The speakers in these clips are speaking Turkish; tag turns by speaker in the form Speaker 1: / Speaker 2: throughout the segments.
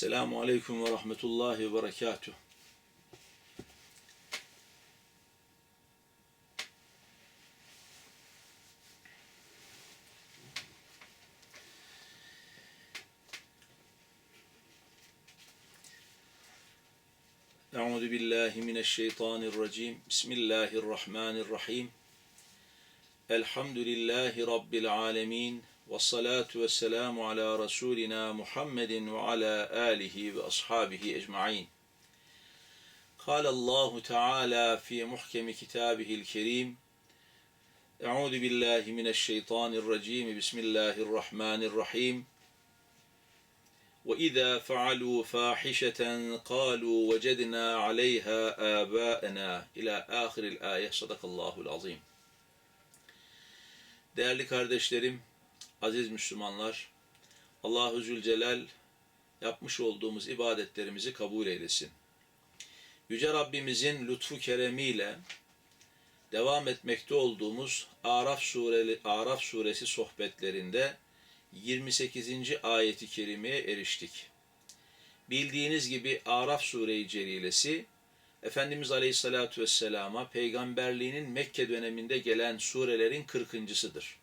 Speaker 1: Esselamu Aleyküm ve Rahmetullahi ve Berekatuh. Euzu billahi mineşşeytanirracim. Bismillahirrahmanirrahim. Elhamdülillahi rabbil alamin. Ala rasulina Muhammedin ve ala alihi ve ashabihi ecmaîn. قال الله تعالى في محكم كتابه الكريم أعوذ بالله من الشيطان الرجيم بسم الله الرحمن الرحيم. وإذا فعلوا فاحشة قالوا وجدنا عليها آباءنا. إلى آخر الآية صدق الله العظيم. Değerli kardeşlerim, aziz Müslümanlar, Allahu Zülcelal yapmış olduğumuz ibadetlerimizi kabul eylesin. Yüce Rabbimizin lütfu keremiyle devam etmekte olduğumuz Araf sureli Araf suresi sohbetlerinde 28. ayeti kerimeye eriştik. Bildiğiniz gibi Araf sure-i celilesi Efendimiz Aleyhisselatü Vesselam'a peygamberliğinin Mekke döneminde gelen surelerin 40.sıdır.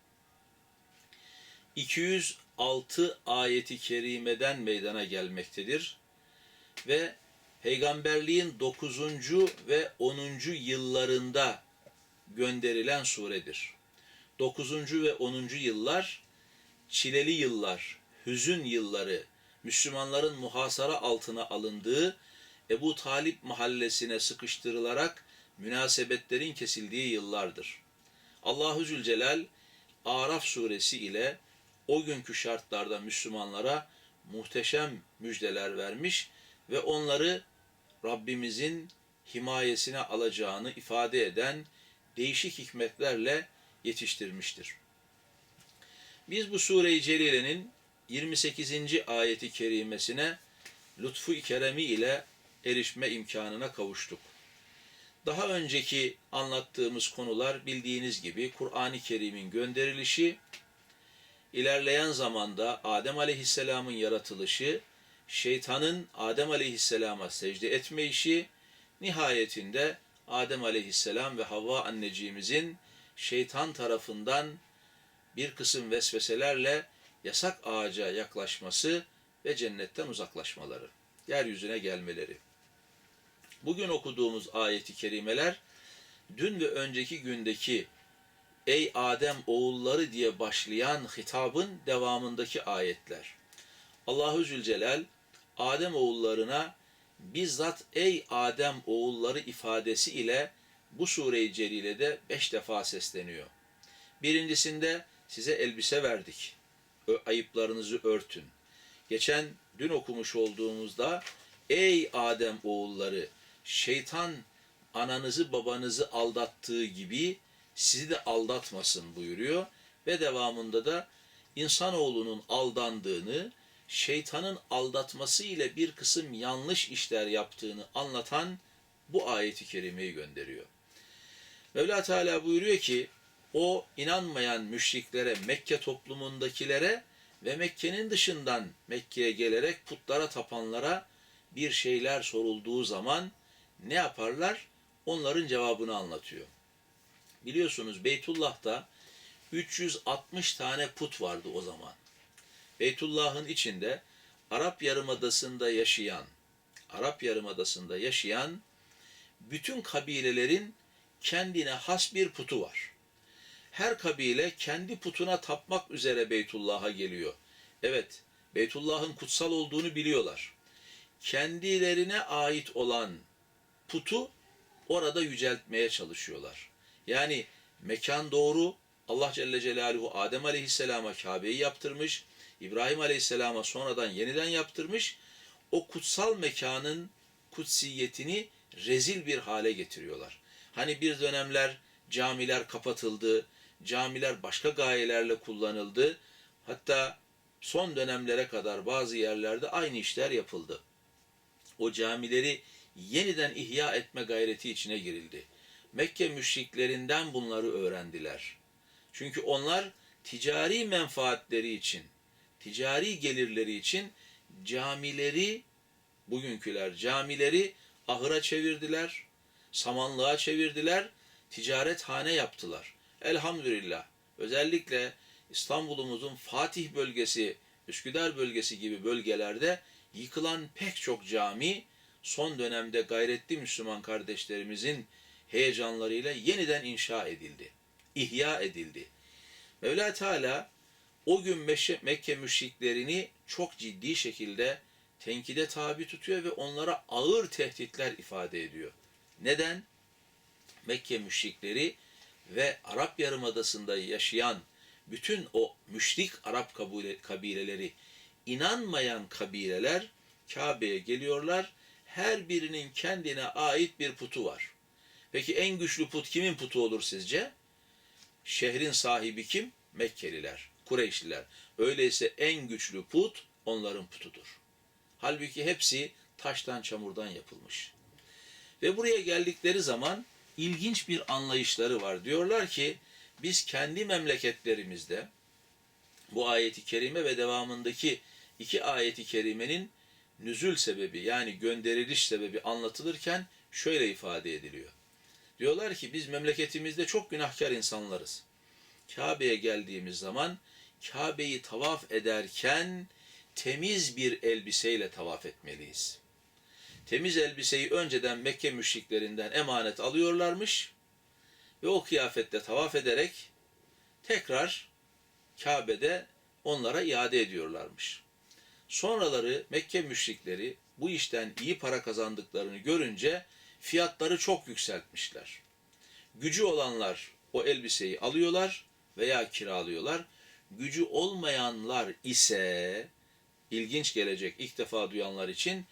Speaker 1: 206 ayeti kerimeden meydana gelmektedir ve peygamberliğin 9. ve 10. yıllarında gönderilen suredir. 9. ve 10. yıllar çileli yıllar, hüzün yılları, Müslümanların muhasara altına alındığı Ebu Talip mahallesine sıkıştırılarak münasebetlerin kesildiği yıllardır. Allahu Zülcelal Araf suresi ile o günkü şartlarda Müslümanlara muhteşem müjdeler vermiş ve onları Rabbimizin himayesine alacağını ifade eden değişik hikmetlerle yetiştirmiştir. Biz bu sure-i celilenin 28. ayeti kerimesine lütfu keremi ile erişme imkanına kavuştuk. Daha önceki anlattığımız konular bildiğiniz gibi Kur'an-ı Kerim'in gönderilişi, ilerleyen zamanda Adem Aleyhisselam'ın yaratılışı, şeytanın Adem Aleyhisselam'a secde etme işi, nihayetinde Adem Aleyhisselam ve Havva anneciğimizin şeytan tarafından bir kısım vesveselerle yasak ağaca yaklaşması ve cennetten uzaklaşmaları, yeryüzüne gelmeleri. Bugün okuduğumuz ayeti kerimeler dün ve önceki gündeki Ey Adem oğulları diye başlayan hitabın devamındaki ayetler. Allahu Zülcelal Adem oğullarına bizzat ey Adem oğulları ifadesi ile bu sure-i celilede beş defa sesleniyor. Birincisinde size elbise verdik. Ayıplarınızı örtün. Geçen dün okumuş olduğumuzda ey Adem oğulları şeytan ananızı babanızı aldattığı gibi sizi de aldatmasın buyuruyor ve devamında da insanoğlunun aldandığını, şeytanın aldatması ile bir kısım yanlış işler yaptığını anlatan bu ayeti kerimeyi gönderiyor. Mevla Teala buyuruyor ki o inanmayan müşriklere, Mekke toplumundakilere ve Mekke'nin dışından Mekke'ye gelerek putlara tapanlara bir şeyler sorulduğu zaman ne yaparlar? Onların cevabını anlatıyor. Biliyorsunuz Beytullah'ta 360 tane put vardı o zaman. Beytullah'ın içinde Arap Yarımadası'nda yaşayan, Arap Yarımadası'nda yaşayan bütün kabilelerin kendine has bir putu var. Her kabile kendi putuna tapmak üzere Beytullah'a geliyor. Evet, Beytullah'ın kutsal olduğunu biliyorlar. Kendilerine ait olan putu orada yüceltmeye çalışıyorlar. Yani mekan doğru, Allah Celle Celaluhu Adem Aleyhisselam'a Kabe'yi yaptırmış, İbrahim Aleyhisselam'a sonradan yeniden yaptırmış. O kutsal mekanın kutsiyetini rezil bir hale getiriyorlar. Hani bir dönemler camiler kapatıldı, camiler başka gayelerle kullanıldı. Hatta son dönemlere kadar bazı yerlerde aynı işler yapıldı. O camileri yeniden ihya etme gayreti içine girildi. Mekke müşriklerinden bunları öğrendiler. Çünkü onlar ticari menfaatleri için, ticari gelirleri için camileri bugünküler camileri ahıra çevirdiler, samanlığa çevirdiler, ticarethane yaptılar. Elhamdülillah. Özellikle İstanbul'umuzun Fatih bölgesi, Üsküdar bölgesi gibi bölgelerde yıkılan pek çok cami son dönemde gayretli Müslüman kardeşlerimizin heyecanlarıyla yeniden inşa edildi. ihya edildi. Mevla Teala o gün Mekke müşriklerini çok ciddi şekilde tenkide tabi tutuyor ve onlara ağır tehditler ifade ediyor. Neden? Mekke müşrikleri ve Arap Yarımadası'nda yaşayan bütün o müşrik Arap kabile- kabileleri, inanmayan kabileler Kabe'ye geliyorlar. Her birinin kendine ait bir putu var. Peki en güçlü put kimin putu olur sizce? Şehrin sahibi kim? Mekkeliler, Kureyşliler. Öyleyse en güçlü put onların putudur. Halbuki hepsi taştan çamurdan yapılmış. Ve buraya geldikleri zaman ilginç bir anlayışları var. Diyorlar ki biz kendi memleketlerimizde bu ayeti kerime ve devamındaki iki ayeti kerimenin nüzül sebebi yani gönderiliş sebebi anlatılırken şöyle ifade ediliyor. Diyorlar ki biz memleketimizde çok günahkar insanlarız. Kabe'ye geldiğimiz zaman Kabe'yi tavaf ederken temiz bir elbiseyle tavaf etmeliyiz. Temiz elbiseyi önceden Mekke müşriklerinden emanet alıyorlarmış ve o kıyafette tavaf ederek tekrar Kabe'de onlara iade ediyorlarmış. Sonraları Mekke müşrikleri bu işten iyi para kazandıklarını görünce fiyatları çok yükseltmişler. Gücü olanlar o elbiseyi alıyorlar veya kiralıyorlar. Gücü olmayanlar ise ilginç gelecek ilk defa duyanlar için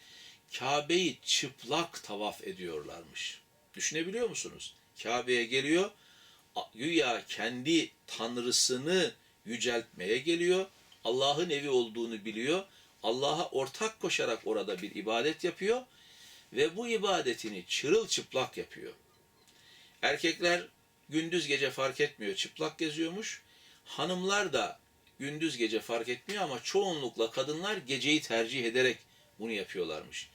Speaker 1: Kabe'yi çıplak tavaf ediyorlarmış. Düşünebiliyor musunuz? Kabe'ye geliyor, güya kendi tanrısını yüceltmeye geliyor. Allah'ın evi olduğunu biliyor. Allah'a ortak koşarak orada bir ibadet yapıyor ve bu ibadetini çırılçıplak yapıyor. Erkekler gündüz gece fark etmiyor, çıplak geziyormuş. Hanımlar da gündüz gece fark etmiyor ama çoğunlukla kadınlar geceyi tercih ederek bunu yapıyorlarmış.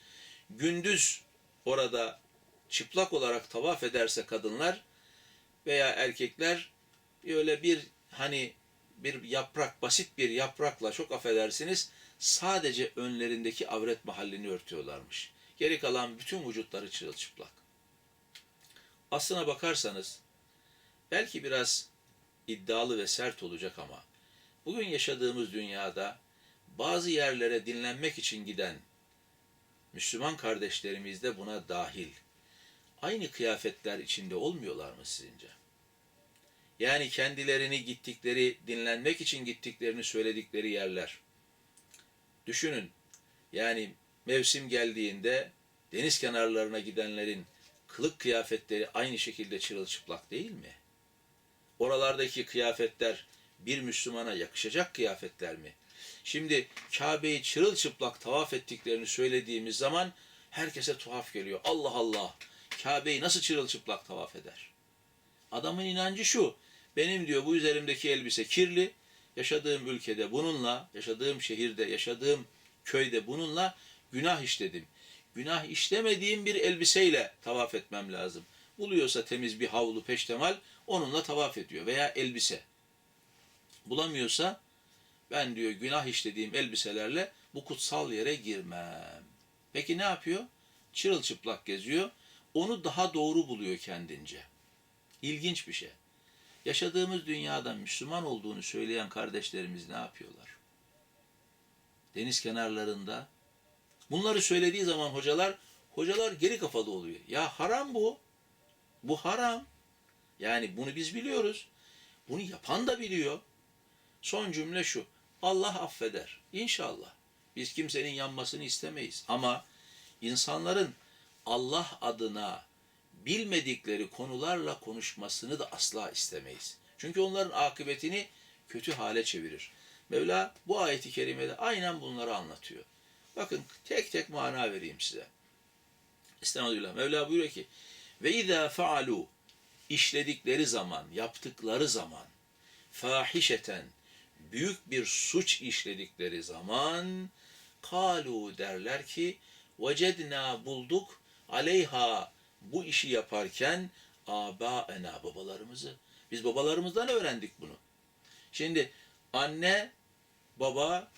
Speaker 1: Gündüz orada çıplak olarak tavaf ederse kadınlar veya erkekler öyle bir hani bir yaprak, basit bir yaprakla çok affedersiniz sadece önlerindeki avret mahallini örtüyorlarmış. Geri kalan bütün vücutları çırılçıplak. Aslına bakarsanız belki biraz iddialı ve sert olacak ama bugün yaşadığımız dünyada bazı yerlere dinlenmek için giden Müslüman kardeşlerimiz de buna dahil. Aynı kıyafetler içinde olmuyorlar mı sizince? Yani kendilerini gittikleri, dinlenmek için gittiklerini söyledikleri yerler. Düşünün, yani mevsim geldiğinde deniz kenarlarına gidenlerin kılık kıyafetleri aynı şekilde çırılçıplak değil mi? Oralardaki kıyafetler bir Müslümana yakışacak kıyafetler mi? Şimdi Kabe'yi çırılçıplak tavaf ettiklerini söylediğimiz zaman herkese tuhaf geliyor. Allah Allah, Kabe'yi nasıl çırılçıplak tavaf eder? Adamın inancı şu, benim diyor bu üzerimdeki elbise kirli, yaşadığım ülkede bununla, yaşadığım şehirde, yaşadığım köyde bununla günah işledim. Günah işlemediğim bir elbiseyle tavaf etmem lazım. Buluyorsa temiz bir havlu peştemal onunla tavaf ediyor veya elbise. Bulamıyorsa ben diyor günah işlediğim elbiselerle bu kutsal yere girmem. Peki ne yapıyor? Çırılçıplak geziyor. Onu daha doğru buluyor kendince. İlginç bir şey. Yaşadığımız dünyada Müslüman olduğunu söyleyen kardeşlerimiz ne yapıyorlar? Deniz kenarlarında. Bunları söylediği zaman hocalar, hocalar geri kafalı oluyor. Ya haram bu. Bu haram. Yani bunu biz biliyoruz. Bunu yapan da biliyor. Son cümle şu. Allah affeder. İnşallah. Biz kimsenin yanmasını istemeyiz. Ama insanların Allah adına bilmedikleri konularla konuşmasını da asla istemeyiz. Çünkü onların akıbetini kötü hale çevirir. Mevla bu ayeti kerimede aynen bunları anlatıyor. Bakın tek tek mana vereyim size. Estağfirullah. Mevla buyuruyor ki ve izâ faalu işledikleri zaman, yaptıkları zaman fahişeten büyük bir suç işledikleri zaman kalu derler ki vecedna bulduk aleyha bu işi yaparken abaena babalarımızı. Biz babalarımızdan öğrendik bunu. Şimdi anne baba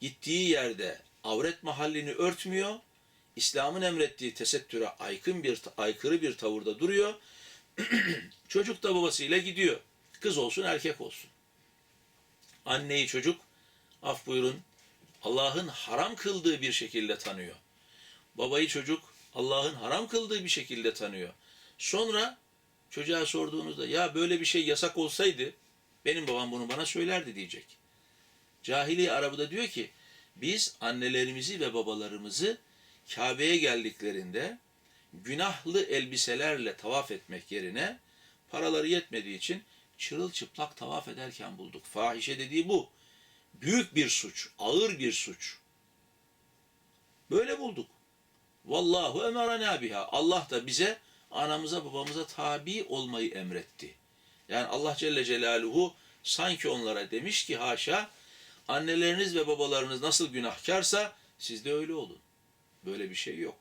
Speaker 1: gittiği yerde avret mahallini örtmüyor. İslam'ın emrettiği tesettüre aykın bir aykırı bir tavırda duruyor. çocuk da babasıyla gidiyor. Kız olsun erkek olsun. Anneyi çocuk af buyurun Allah'ın haram kıldığı bir şekilde tanıyor. Babayı çocuk Allah'ın haram kıldığı bir şekilde tanıyor. Sonra çocuğa sorduğunuzda ya böyle bir şey yasak olsaydı benim babam bunu bana söylerdi diyecek. Cahiliye Arabı diyor ki biz annelerimizi ve babalarımızı Kabe'ye geldiklerinde günahlı elbiselerle tavaf etmek yerine paraları yetmediği için çırılçıplak tavaf ederken bulduk. Fahişe dediği bu. Büyük bir suç, ağır bir suç. Böyle bulduk. Vallahu emarana biha. Allah da bize anamıza babamıza tabi olmayı emretti. Yani Allah Celle Celaluhu sanki onlara demiş ki haşa anneleriniz ve babalarınız nasıl günahkarsa siz de öyle olun. Böyle bir şey yok.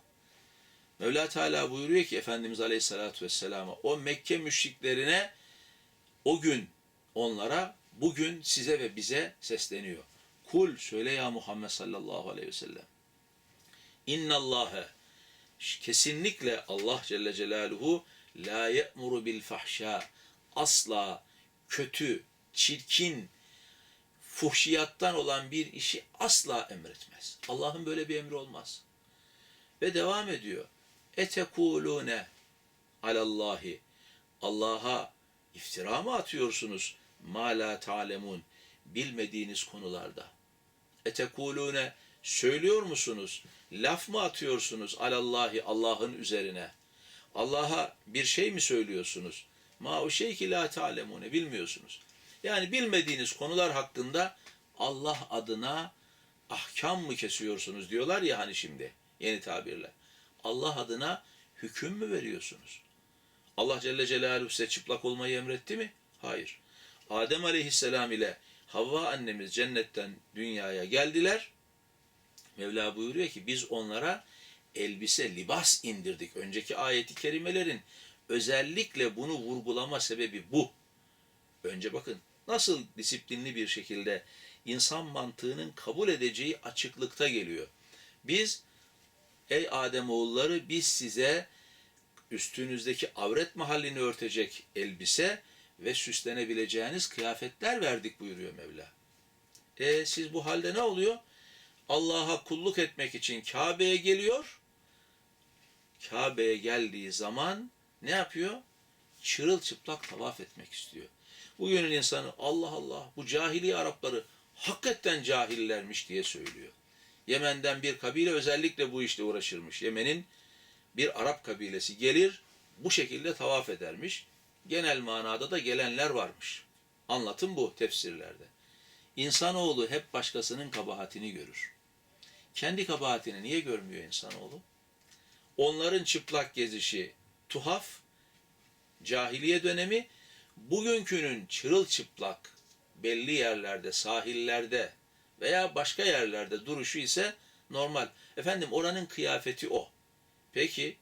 Speaker 1: Mevla Teala buyuruyor ki Efendimiz Aleyhisselatü Vesselam'a o Mekke müşriklerine o gün onlara bugün size ve bize sesleniyor. Kul söyle ya Muhammed sallallahu aleyhi ve sellem. İnnallâhe kesinlikle Allah Celle Celaluhu la ye'muru bil fahşa asla kötü, çirkin, fuhşiyattan olan bir işi asla emretmez. Allah'ın böyle bir emri olmaz. Ve devam ediyor. Etekulune alallahi Allah'a iftira mı atıyorsunuz? Ma la ta'lemun bilmediğiniz konularda. Etekulune söylüyor musunuz? Laf mı atıyorsunuz alallahi Allah'ın üzerine? Allah'a bir şey mi söylüyorsunuz? Ma o şey ki la ta'lemune bilmiyorsunuz. Yani bilmediğiniz konular hakkında Allah adına ahkam mı kesiyorsunuz diyorlar ya hani şimdi yeni tabirle. Allah adına hüküm mü veriyorsunuz? Allah Celle Celaluhu size çıplak olmayı emretti mi? Hayır. Adem Aleyhisselam ile Havva annemiz cennetten dünyaya geldiler. Mevla buyuruyor ki biz onlara elbise, libas indirdik. Önceki ayeti kerimelerin özellikle bunu vurgulama sebebi bu. Önce bakın nasıl disiplinli bir şekilde insan mantığının kabul edeceği açıklıkta geliyor. Biz ey Adem oğulları biz size üstünüzdeki avret mahallini örtecek elbise ve süslenebileceğiniz kıyafetler verdik buyuruyor Mevla. E siz bu halde ne oluyor? Allah'a kulluk etmek için Kabe'ye geliyor. Kabe'ye geldiği zaman ne yapıyor? Çırılçıplak tavaf etmek istiyor. Bugünün insanı Allah Allah bu cahiliye Arapları hakikaten cahillermiş diye söylüyor. Yemen'den bir kabile özellikle bu işle uğraşırmış. Yemen'in bir Arap kabilesi gelir bu şekilde tavaf edermiş. Genel manada da gelenler varmış. Anlatım bu tefsirlerde. İnsanoğlu hep başkasının kabahatini görür. Kendi kabahatini niye görmüyor insanoğlu? Onların çıplak gezişi tuhaf, cahiliye dönemi, bugünkünün çırılçıplak belli yerlerde, sahillerde veya başka yerlerde duruşu ise normal. Efendim oranın kıyafeti o. Peki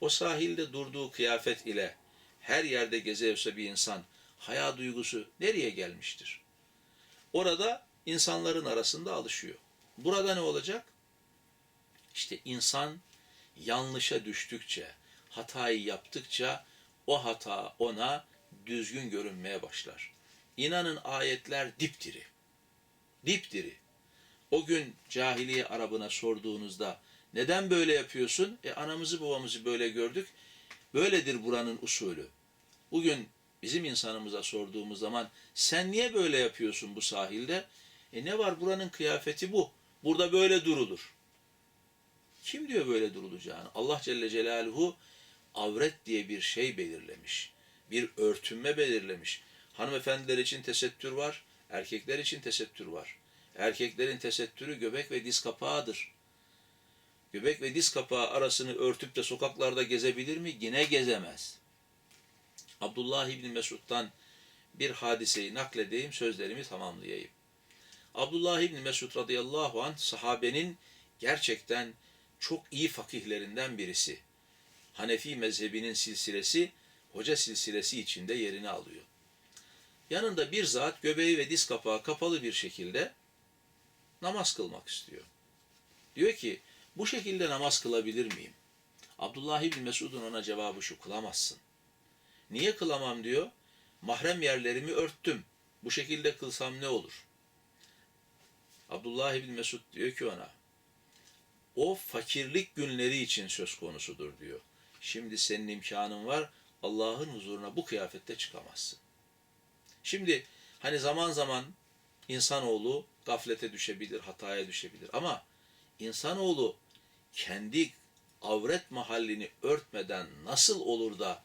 Speaker 1: o sahilde durduğu kıyafet ile her yerde geziyorsa bir insan haya duygusu nereye gelmiştir? Orada insanların arasında alışıyor. Burada ne olacak? İşte insan yanlışa düştükçe, hatayı yaptıkça o hata ona düzgün görünmeye başlar. İnanın ayetler dipdiri. Dipdiri. O gün cahiliye Arabına sorduğunuzda neden böyle yapıyorsun? E anamızı babamızı böyle gördük. Böyledir buranın usulü. Bugün bizim insanımıza sorduğumuz zaman sen niye böyle yapıyorsun bu sahilde? E ne var buranın kıyafeti bu. Burada böyle durulur. Kim diyor böyle durulacağını? Allah Celle Celaluhu avret diye bir şey belirlemiş. Bir örtünme belirlemiş. Hanımefendiler için tesettür var, erkekler için tesettür var. Erkeklerin tesettürü göbek ve diz kapağıdır. Göbek ve diz kapağı arasını örtüp de sokaklarda gezebilir mi? Yine gezemez. Abdullah İbni Mesud'dan bir hadiseyi nakledeyim, sözlerimi tamamlayayım. Abdullah İbni Mesud radıyallahu anh sahabenin gerçekten çok iyi fakihlerinden birisi. Hanefi mezhebinin silsilesi, hoca silsilesi içinde yerini alıyor. Yanında bir zat göbeği ve diz kapağı kapalı bir şekilde namaz kılmak istiyor. Diyor ki, bu şekilde namaz kılabilir miyim? Abdullah İbni Mesud'un ona cevabı şu, kılamazsın. Niye kılamam diyor? Mahrem yerlerimi örttüm. Bu şekilde kılsam ne olur? Abdullah İbni Mesud diyor ki ona, o fakirlik günleri için söz konusudur diyor. Şimdi senin imkanın var, Allah'ın huzuruna bu kıyafette çıkamazsın. Şimdi hani zaman zaman insanoğlu gaflete düşebilir, hataya düşebilir ama insanoğlu kendi avret mahallini örtmeden nasıl olur da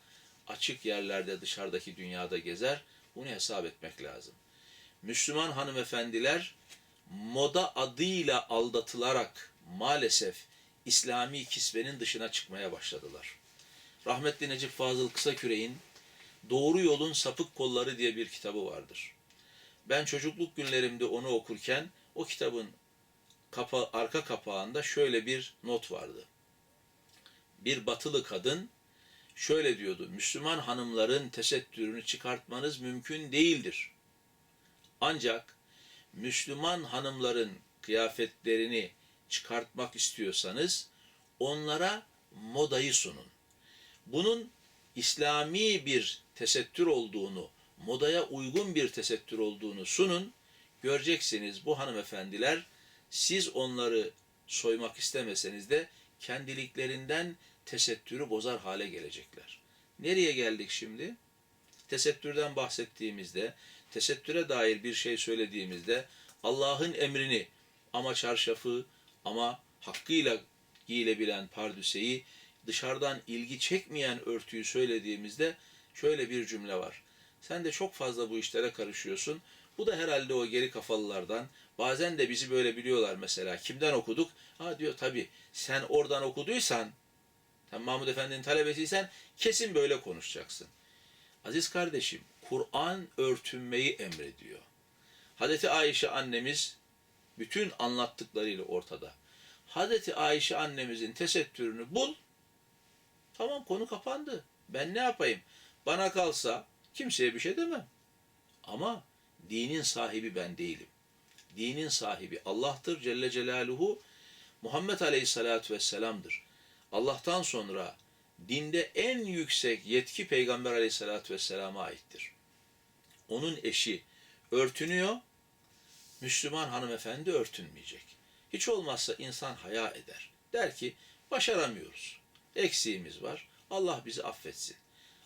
Speaker 1: açık yerlerde dışarıdaki dünyada gezer? Bunu hesap etmek lazım. Müslüman hanımefendiler moda adıyla aldatılarak maalesef İslami kisvenin dışına çıkmaya başladılar. Rahmetli Necip Fazıl Kısaküre'in Doğru Yolun Sapık Kolları diye bir kitabı vardır. Ben çocukluk günlerimde onu okurken o kitabın kapa arka kapağında şöyle bir not vardı. Bir batılı kadın şöyle diyordu. Müslüman hanımların tesettürünü çıkartmanız mümkün değildir. Ancak Müslüman hanımların kıyafetlerini çıkartmak istiyorsanız onlara modayı sunun. Bunun İslami bir tesettür olduğunu, modaya uygun bir tesettür olduğunu sunun. Göreceksiniz bu hanımefendiler siz onları soymak istemeseniz de kendiliklerinden tesettürü bozar hale gelecekler. Nereye geldik şimdi? Tesettürden bahsettiğimizde, tesettüre dair bir şey söylediğimizde Allah'ın emrini ama çarşafı ama hakkıyla giyilebilen pardüseyi dışarıdan ilgi çekmeyen örtüyü söylediğimizde şöyle bir cümle var. Sen de çok fazla bu işlere karışıyorsun. Bu da herhalde o geri kafalılardan. Bazen de bizi böyle biliyorlar mesela. Kimden okuduk? Ha diyor tabii sen oradan okuduysan, sen Mahmud Efendi'nin talebesiysen kesin böyle konuşacaksın. Aziz kardeşim, Kur'an örtünmeyi emrediyor. Hazreti Ayşe annemiz bütün anlattıklarıyla ortada. Hazreti Ayşe annemizin tesettürünü bul. Tamam konu kapandı. Ben ne yapayım? Bana kalsa kimseye bir şey demem. Ama dinin sahibi ben değilim. Dinin sahibi Allah'tır Celle Celaluhu. Muhammed Aleyhisselatü Vesselam'dır. Allah'tan sonra dinde en yüksek yetki Peygamber Aleyhisselatü Vesselam'a aittir. Onun eşi örtünüyor, Müslüman hanımefendi örtünmeyecek. Hiç olmazsa insan haya eder. Der ki başaramıyoruz. Eksiğimiz var. Allah bizi affetsin.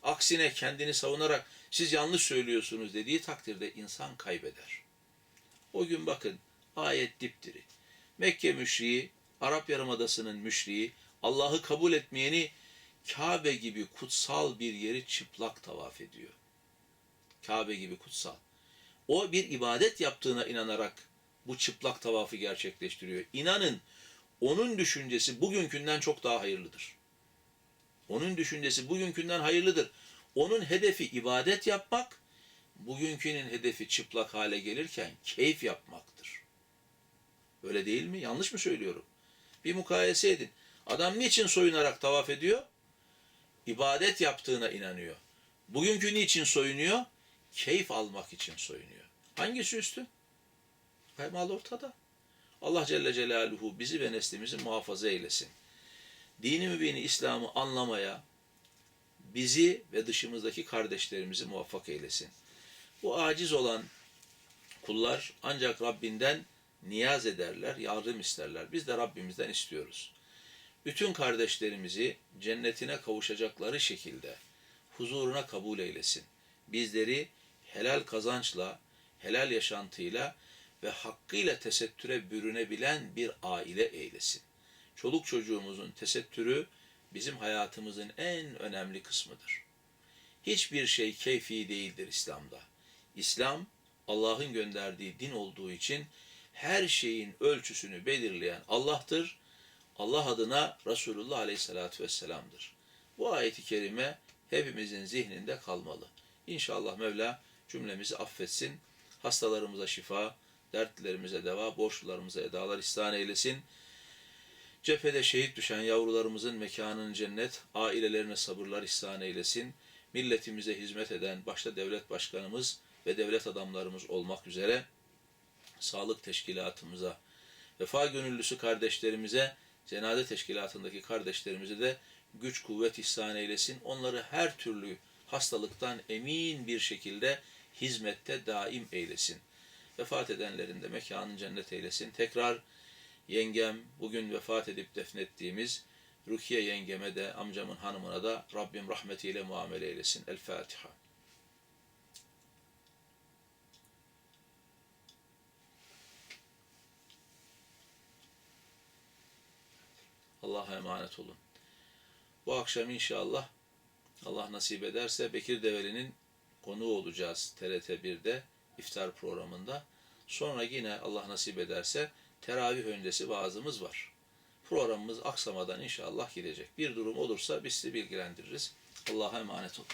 Speaker 1: Aksine kendini savunarak siz yanlış söylüyorsunuz dediği takdirde insan kaybeder. O gün bakın ayet dipdiri. Mekke müşriği, Arap Yarımadası'nın müşriği, Allah'ı kabul etmeyeni Kabe gibi kutsal bir yeri çıplak tavaf ediyor. Kabe gibi kutsal. O bir ibadet yaptığına inanarak bu çıplak tavafı gerçekleştiriyor. İnanın onun düşüncesi bugünkünden çok daha hayırlıdır. Onun düşüncesi bugünkünden hayırlıdır. Onun hedefi ibadet yapmak, bugünkünün hedefi çıplak hale gelirken keyif yapmaktır. Öyle değil mi? Yanlış mı söylüyorum? Bir mukayese edin. Adam niçin soyunarak tavaf ediyor? İbadet yaptığına inanıyor. Bugünkü niçin soyunuyor? Keyif almak için soyunuyor. Hangisi üstün? Kaymal ortada. Allah Celle Celaluhu bizi ve neslimizi muhafaza eylesin. Dini mübini İslam'ı anlamaya bizi ve dışımızdaki kardeşlerimizi muvaffak eylesin. Bu aciz olan kullar ancak Rabbinden niyaz ederler, yardım isterler. Biz de Rabbimizden istiyoruz. Bütün kardeşlerimizi cennetine kavuşacakları şekilde huzuruna kabul eylesin. Bizleri helal kazançla, helal yaşantıyla ve hakkıyla tesettüre bürünebilen bir aile eylesin. Çoluk çocuğumuzun tesettürü bizim hayatımızın en önemli kısmıdır. Hiçbir şey keyfi değildir İslam'da. İslam Allah'ın gönderdiği din olduğu için her şeyin ölçüsünü belirleyen Allah'tır. Allah adına Resulullah Aleyhisselatü Vesselam'dır. Bu ayeti kerime hepimizin zihninde kalmalı. İnşallah Mevla cümlemizi affetsin. Hastalarımıza şifa, dertlerimize deva, borçlularımıza edalar ihsan eylesin. Cephede şehit düşen yavrularımızın mekanını cennet, ailelerine sabırlar ihsan eylesin. Milletimize hizmet eden başta devlet başkanımız ve devlet adamlarımız olmak üzere sağlık teşkilatımıza, vefa gönüllüsü kardeşlerimize, cenaze teşkilatındaki kardeşlerimize de güç kuvvet ihsan eylesin. Onları her türlü hastalıktan emin bir şekilde hizmette daim eylesin. Vefat edenlerin de mekanını cennet eylesin. Tekrar yengem, bugün vefat edip defnettiğimiz Rukiye yengeme de, amcamın hanımına da Rabbim rahmetiyle muamele eylesin. El Fatiha. Allah'a emanet olun. Bu akşam inşallah Allah nasip ederse Bekir Develi'nin konuğu olacağız TRT 1'de iftar programında. Sonra yine Allah nasip ederse teravih öncesi vaazımız var. Programımız aksamadan inşallah gidecek. Bir durum olursa biz sizi bilgilendiririz. Allah'a emanet olun.